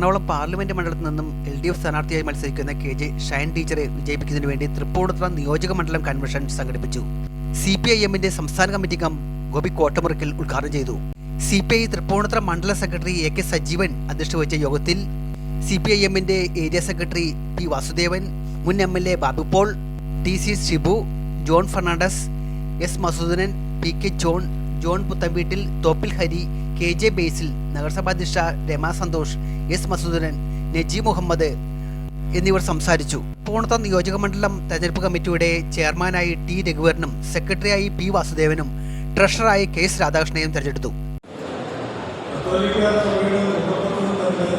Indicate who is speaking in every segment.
Speaker 1: Ernakulam parliament മണ്ഡലത്തിൽ നിന്നും L D F സ്ഥാനാർത്ഥിയായി മത്സരിക്കുന്ന കെ ജെ ഷൈൻ ടീച്ചറെ വിജയിപ്പിക്കുന്നതിന് വേണ്ടി തൃപ്പൂണിത്തുറ നിയോജക മണ്ഡലം കൺവെൻഷൻ സംഘടിപ്പിച്ചു. സി പി ഐ എമ്മിന്റെ സംസ്ഥാന കമ്മിറ്റി അംഗം ഗോപി കോട്ടമുറിക്കൽ ഉദ്ഘാടനം ചെയ്തു. സി പി ഐ തൃപ്പൂണിത്തുറ മണ്ഡലം സെക്രട്ടറി എ കെ സജീവൻ അധ്യക്ഷത വഹിച്ച യോഗത്തിൽ സി പി ഐ എമ്മിന്റെ ഏരിയ സെക്രട്ടറി പി വാസുദേവൻ മുൻ M L A Babu Paul T C Shibu John Fernandez S Masoodanan P K John John Puthenveettil Thoppil Hari K J Basil നഗരസഭാധ്യക്ഷ Rama Santhosh S Masoodanan Najeeb Muhammad എന്നിവർ സംസാരിച്ചു. പൂണത്ത നിയോജക മണ്ഡലം തെരഞ്ഞെടുപ്പ് കമ്മിറ്റിയുടെ ചെയർമാനായി ടി രഘുവരനും സെക്രട്ടറിയായി പി വാസുദേവനും ട്രഷററായി കെ എസ് രാധാകൃഷ്ണനെയും തെരഞ്ഞെടുത്തു.
Speaker 2: കത്തോലിക്ക സഭയുടെ മുഖപത്രത്തിൽ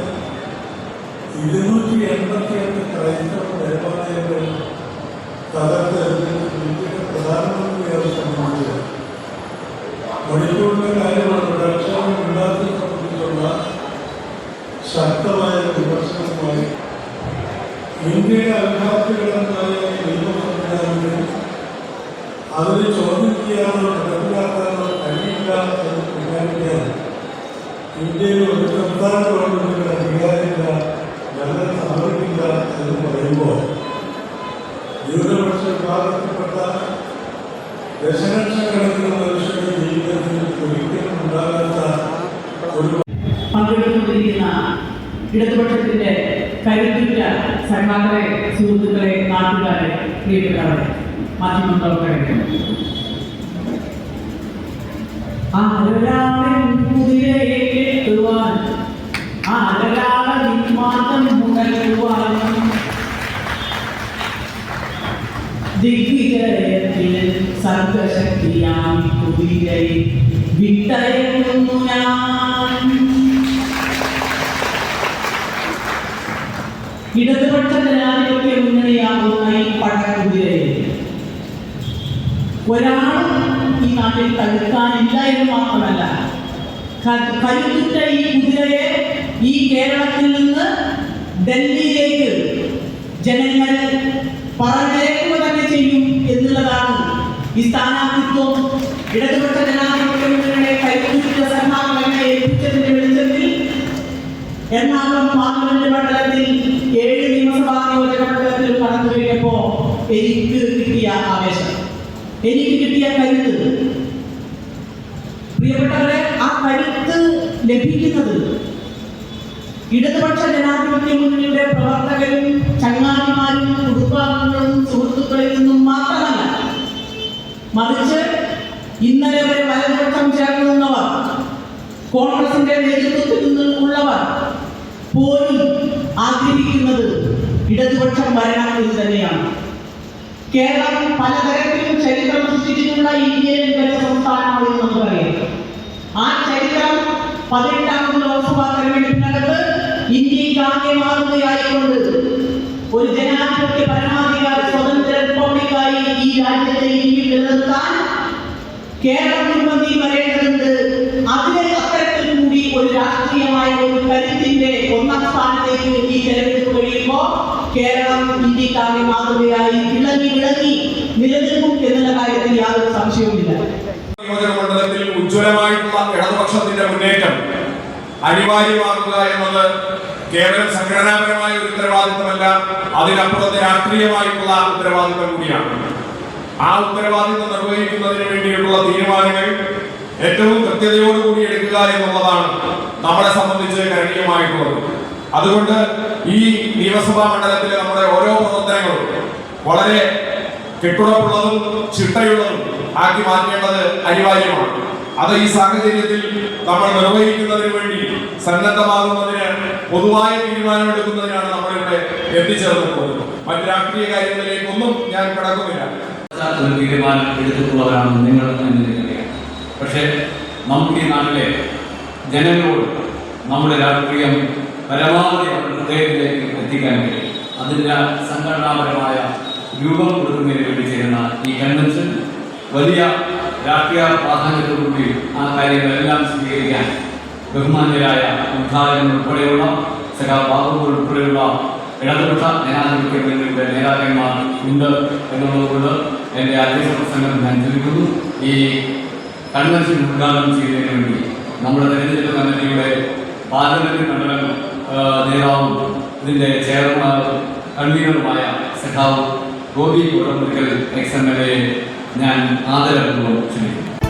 Speaker 2: ശക്തമായ വിമർശനമായി ഇന്ത്യയുടെ അൽഹാർത്ഥികളെന്നായ നിയമ സംവിധാനങ്ങൾ അതിനെ ചോദ്യം ചെയ്യാനോ നടപ്പിലാക്കാനോ കഴിയില്ല എന്ന് പ്രഖ്യാപിക്കാൻ ഇന്ത്യയിൽ ഒരു സംസ്ഥാന ഗവൺമെന്റിന്റെ അധികാരമില്ല
Speaker 3: ഇടതുപക്ഷത്തിന്റെ കരുത്തുറ്റ സന്മാരെ സുഹൃത്തുക്കളെ നാട്ടുകാരെ പ്രിയപ്പെട്ടവരെ മാധ്യമപ്രവർത്തകരെ ആരൊരാളൻ കുതിരയെ കെട്ടുവാൻ ദിഗ്വിജയത്തിൽ സർഗശക്തിയാം കുതിരയെ വിട്ടയക്കുന്നു ഞാൻ. ഇടതുപക്ഷ ജനാധിപത്യ മുന്നണിയാകുന്ന ഈ പടക്കുതിരയെ ഒരാളും ഈ നാട്ടിൽ തടുക്കാനില്ല എന്ന് മാത്രമല്ല. കരുത്തുറ്റ ഈ കുതിരയെ ഈ കേരളത്തിൽ നിന്ന് ഡൽഹിയിലേക്ക് ജനങ്ങൾ പറഞ്ഞേക്കുക തന്നെ ചെയ്യും എന്നുള്ളതാണ് ഈ സ്ഥാനാർത്ഥിത്വം. ഇടതുപക്ഷ ജനാധിപത്യ മുന്നണിയുടെ കരുത്തുറ്റ സന്നാഹങ്ങളെ ഏൽപ്പിച്ചതിന്റെ വെളിച്ചത്തിൽ എറണാകുളം പാർലമെന്റ് മണ്ഡലത്തിൽ ഏഴ് നിയമസഭാ നിയോജക മണ്ഡലത്തിൽ കടന്നു കഴിഞ്ഞപ്പോ എനിക്ക് കിട്ടിയ ആവേശം. എനിക്ക് കിട്ടിയ കരുത്ത്. പ്രിയപ്പെട്ടവരെ ആ കരുത്ത് ലഭിക്കുന്നത് ഇടതുപക്ഷ ജനാധിപത്യ മുന്നണിയുടെ പ്രവർത്തകരും ചങ്ങാതിമാരും കുടുംബാംഗങ്ങളും സുഹൃത്തുക്കളിൽ നിന്നും മാത്രമല്ല മറിച്ച് ഇന്നലെ വരെ വലതുപക്ഷം ചേർന്ന് കോൺഗ്രസിന്റെ നേതൃത്വത്തിൽ നിന്നുള്ളവർ പോലും ആഗ്രഹിക്കുന്നത് ഇടതുപക്ഷം വരണം എന്ന് തന്നെയാണ്. കേരളം പലതരത്തിലും ചരിത്രം സൃഷ്ടിച്ചിട്ടുള്ള ഇന്ത്യയിൽ മികച്ച സംസ്ഥാനമാണ് നമുക്കറിയാം. ആ ചരിത്രം പതിനെട്ടാമത് ലോക്സഭാ തെരഞ്ഞെടുപ്പിനകത്ത് ഇന്ത്യയ്ക്ക് ആകെ മാറുകയായിക്കൊണ്ട് ഒരു ജനാധിപത്യ പരമാധികാര സ്വതന്ത്ര റിപ്പബ്ലിക്കായി ഈ രാജ്യത്തെ ഇന്ത്യ നിലനിർത്താൻ കേരളം മുൻപന്തി വരേണ്ടതുണ്ട്. അതിന് അത്തരത്തിൽ കൂടി ഒരു രാഷ്ട്രീയമായ ഒരു കരുത്തിന്റെ ഒന്നാം സ്ഥാനത്തേക്ക് ഈ തെരഞ്ഞെടുപ്പ് കഴിയുമ്പോൾ കേരളം ഇന്ത്യക്കാകെ മാതൃകയായി വിളങ്ങി വിളങ്ങി നിലനിൽക്കും എന്നുള്ള കാര്യത്തിൽ യാതൊരു സംശയവുമില്ല.
Speaker 4: നിയോജക മണ്ഡലത്തിൽ ഉജ്ജ്വലമായിട്ടുള്ള ഇടതുപക്ഷത്തിന്റെ മുന്നേറ്റം അനിവാര്യമാക്കുക എന്നത് കേവലം സംഘടനാപരമായ ഒരു ഉത്തരവാദിത്തമല്ല അതിനപ്പുറത്തെ രാഷ്ട്രീയമായിട്ടുള്ള ഉത്തരവാദിത്തം കൂടിയാണ്. ആ ഉത്തരവാദിത്തം നിർവഹിക്കുന്നതിന് വേണ്ടിയിട്ടുള്ള തീരുമാനങ്ങൾ ഏറ്റവും കൃത്യതയോടുകൂടി എടുക്കുക എന്നുള്ളതാണ് നമ്മളെ സംബന്ധിച്ച് കരണീയമായിട്ടുള്ളത്. അതുകൊണ്ട് ഈ നിയമസഭാ മണ്ഡലത്തിലെ നമ്മുടെ ഓരോ പ്രവർത്തനങ്ങളും വളരെ കെട്ടുറപ്പുള്ളതും ചിട്ടയുള്ളതും ആക്കി മാറ്റേണ്ടത് അനിവാര്യമാണ്. അത് ഈ സാഹചര്യത്തിൽ നമ്മൾ നിർവഹിക്കുന്നതിന് വേണ്ടി സന്നദ്ധമാകുന്നതിന് പൊതുവായ തീരുമാനമെടുക്കുന്നതിനാണ് നമ്മളിവിടെ എത്തിച്ചേർന്നിട്ടുള്ളത്. മറ്റു രാഷ്ട്രീയ കാര്യങ്ങളിലേക്കൊന്നും ഞാൻ കടക്കുന്നില്ല.
Speaker 5: ഒരു തീരുമാനം എടുത്തിട്ടുള്ളവരാണ് നിങ്ങൾ പക്ഷേ ഈ നാട്ടിലെ ജനങ്ങളോട് നമ്മുടെ രാഷ്ട്രീയം പരമാവധി ഹൃദയത്തിലേക്ക് എത്തിക്കാൻ കഴിയും. അതിന്റെ സംഘടനാപരമായ രൂപം കൊടുക്കുന്നതിന് വേണ്ടി ചേരുന്ന ഈ കൺവെൻഷൻ വലിയ രാഷ്ട്രീയ പ്രാധാന്യത്തോടുകൂടി ആ കാര്യങ്ങളെല്ലാം സ്വീകരിക്കാൻ ബഹുമാന്യരായ ഉദ്ഘാടകൻ ഉൾപ്പെടെയുള്ള സഖാ ബാബു ഉൾപ്പെടെയുള്ള ഇടതുപക്ഷ ജനാധിപത്യ മുന്നണിയുടെ നേതാക്കന്മാർ ഉണ്ട് എന്നുള്ളതുകൊണ്ട് എന്റെ പ്രസംഗം ഞാൻ ചുരുക്കുന്നു ഈ കൺവെൻഷൻ ഉദ്ഘാടനം ചെയ്യുന്നതിന് വേണ്ടി നമ്മുടെ തെരഞ്ഞെടുപ്പ് കമ്മിറ്റിയുടെ പാർലമെന്റ് മണ്ഡലം ആ, നേതൃത്വം നേതാവും ഇതിന്റെ ചെയർമാനും കൺവീനറുമായ സഖാവ് Gopi Kodamurickal ex M L A ഞാൻ ആദരപൂർവം ക്ഷണിക്കുന്നു.